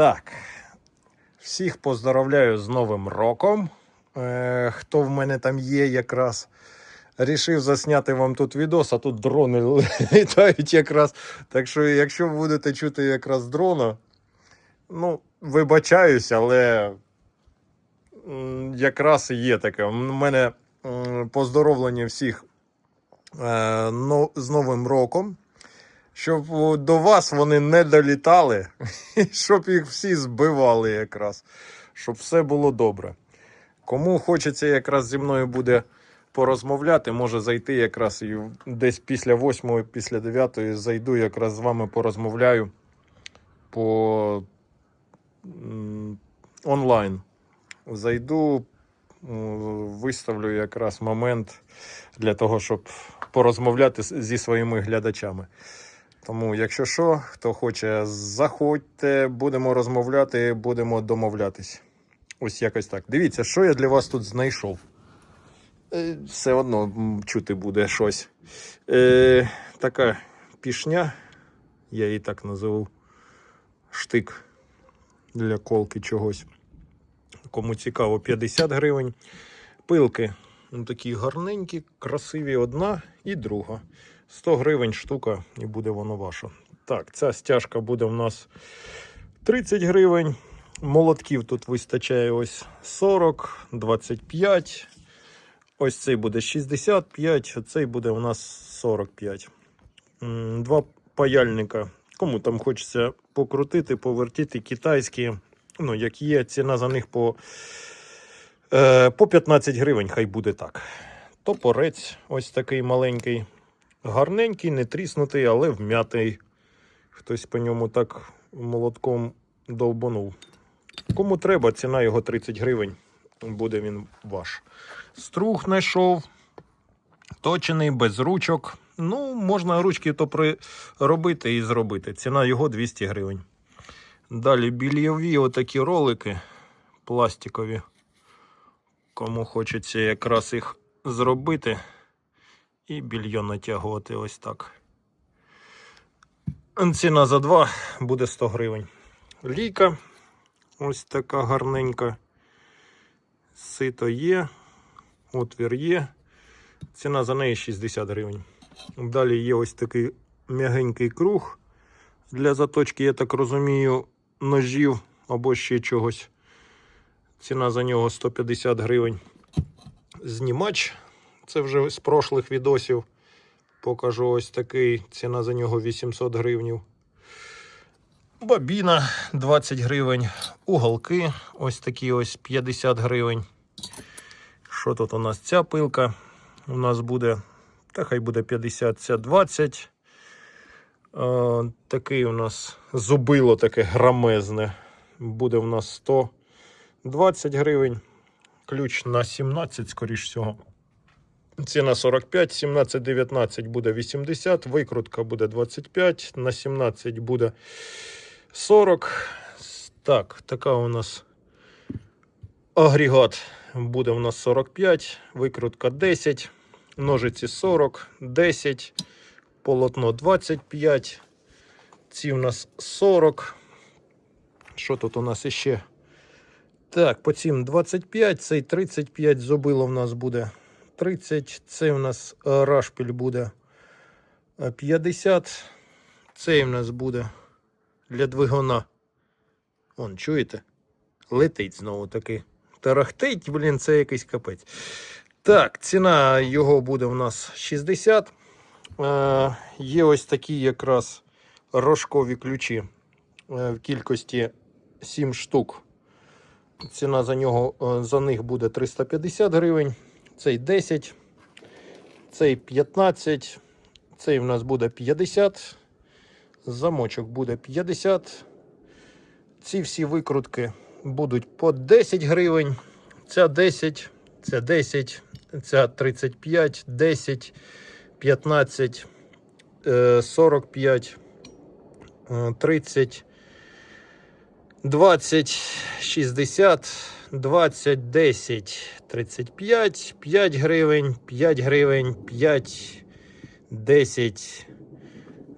Так. Всіх поздоровляю з Новим роком. Е, хто в мене там є якраз. Рішив засняти вам тут відос, а тут дрони літають якраз. Так що, якщо будете чути якраз дрона, ну, вибачаюсь, але якраз є таке. У мене поздоровлення всіх е, з Новим роком. Щоб до вас вони не долітали, щоб їх всі збивали якраз, щоб все було добре. Кому хочеться якраз зі мною буде порозмовляти, може зайти якраз і десь після 8, після 9 зайду, якраз з вами порозмовляю по онлайн. Зайду, виставлю якраз момент для того, щоб порозмовляти зі своїми глядачами. Тому, якщо що, хто хоче, заходьте, будемо розмовляти, будемо домовлятись. Ось якось так. Дивіться, що я для вас тут знайшов. Е, Все одно чути буде щось. Е, така пішня, я її так назову. Штик для колки чогось. Кому цікаво, 50 гривень. Пилки ну, такі гарненькі, красиві одна і друга. 100 гривень штука, і буде воно ваше. Так, ця стяжка буде в нас 30 гривень. Молотків тут вистачає ось 40, 25. Ось цей буде 65, а цей буде у нас 45. Два паяльника. Кому там хочеться покрутити, повертіти китайські. Ну, як є, ціна за них по, е, по 15 гривень, хай буде так. Топорець ось такий маленький. Гарненький, не тріснутий, але вм'ятий. Хтось по ньому так молотком довбанув. Кому треба, ціна його 30 гривень. Буде він ваш. Струх знайшов. Точений, без ручок. Ну, можна ручки то приробити і зробити. Ціна його 200 гривень. Далі більйові отакі ролики пластикові. Кому хочеться якраз їх зробити і більйон натягувати ось так. Ціна за два буде 100 гривень. Ліка ось така гарненька. Сито є, отвір є. Ціна за неї 60 гривень. Далі є ось такий м'ягенький круг для заточки, я так розумію, ножів або ще чогось. Ціна за нього 150 гривень. Знімач. Це вже з прошлих відосів. Покажу ось такий. Ціна за нього 800 гривень. Бабіна 20 гривень. Уголки ось такі ось 50 гривень. Що тут у нас ця пилка? У нас буде, та хай буде 50, ця 20. Е, такий у нас зубило таке грамезне. Буде у нас 120 гривень. Ключ на 17, скоріш всього. Ціна 45, 17, 19 буде 80, викрутка буде 25, на 17 буде 40. Так, така у нас агрегат буде у нас 45, викрутка 10, ножиці 40, 10, полотно 25, ці у нас 40. Що тут у нас іще? Так, по цим 25, цей 35 зубило в нас буде 30, цей у нас е, рашпіль буде е, 50, цей у нас буде для двигуна. Вон, чуєте? Летить знову таки. Тарахтить, блін, це якийсь капець. Так, ціна його буде у нас 60. Е, є ось такі якраз рожкові ключі е, в кількості 7 штук. Ціна за нього е, за них буде 350 гривень. Цей 10, цей 15, цей в нас буде 50. Замочок буде 50. Ці всі викрутки будуть по 10 гривень. Ця 10, ця 10, ця 35, 10, 15, е, 45, е, 30, 20, 60, 20, 10, 35, 5 гривень, 5 гривень, 5, 10,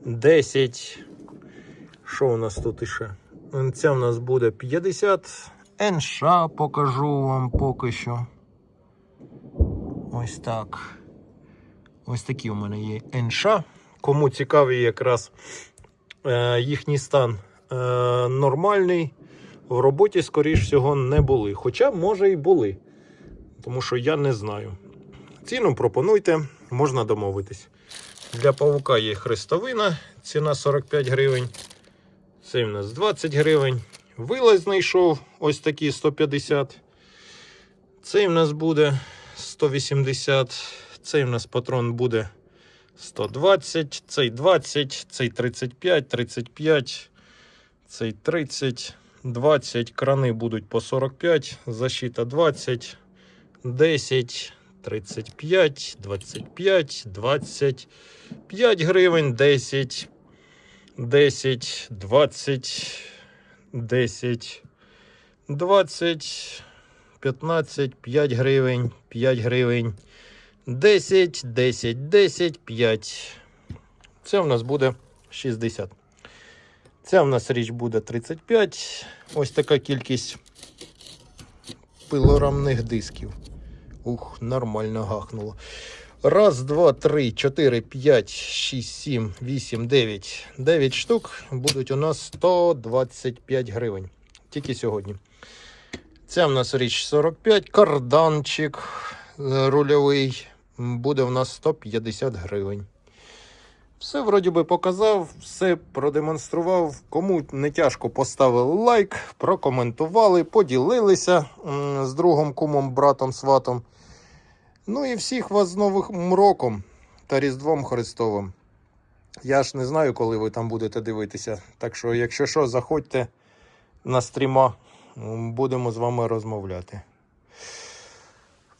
10. Що у нас тут іще? Ця в нас буде 50. НШ покажу вам поки що. Ось так. Ось такі у мене є НШ. Кому цікавий якраз е, їхній стан нормальний. В роботі, скоріш всього, не були. Хоча, може, і були. Тому що я не знаю. Ціну пропонуйте, можна домовитись. Для павука є хрестовина, ціна 45 гривень. Цей в нас 20 гривень. Вилаз знайшов ось такі 150. Цей в нас буде 180. Цей в нас патрон буде 120, цей 20, цей 35, 35, цей 30, 20. Крани будуть по 45, защита 20, 10, 35, 25, 25 гривень, 10, 10, 20, 10, 20, 15, 5 гривень, 5 гривень, 10, 10, 10, 5. Це в нас буде 60. Ця в нас річ буде 35. Ось така кількість пилорамних дисків. Ух, нормально гахнуло. Раз, два, три, чотири, п'ять, шість, сім, вісім, дев'ять. Дев'ять штук будуть у нас 125 гривень. Тільки сьогодні. Це в нас річ 45, карданчик е, рульовий. Буде в нас 150 гривень. Все вроді би показав, все продемонстрував. Кому не тяжко поставили лайк, прокоментували, поділилися з другом, кумом, братом, сватом. Ну і всіх вас з Новим роком та Різдвом Христовим. Я ж не знаю, коли ви там будете дивитися. Так що, якщо що, заходьте на стріма, будемо з вами розмовляти.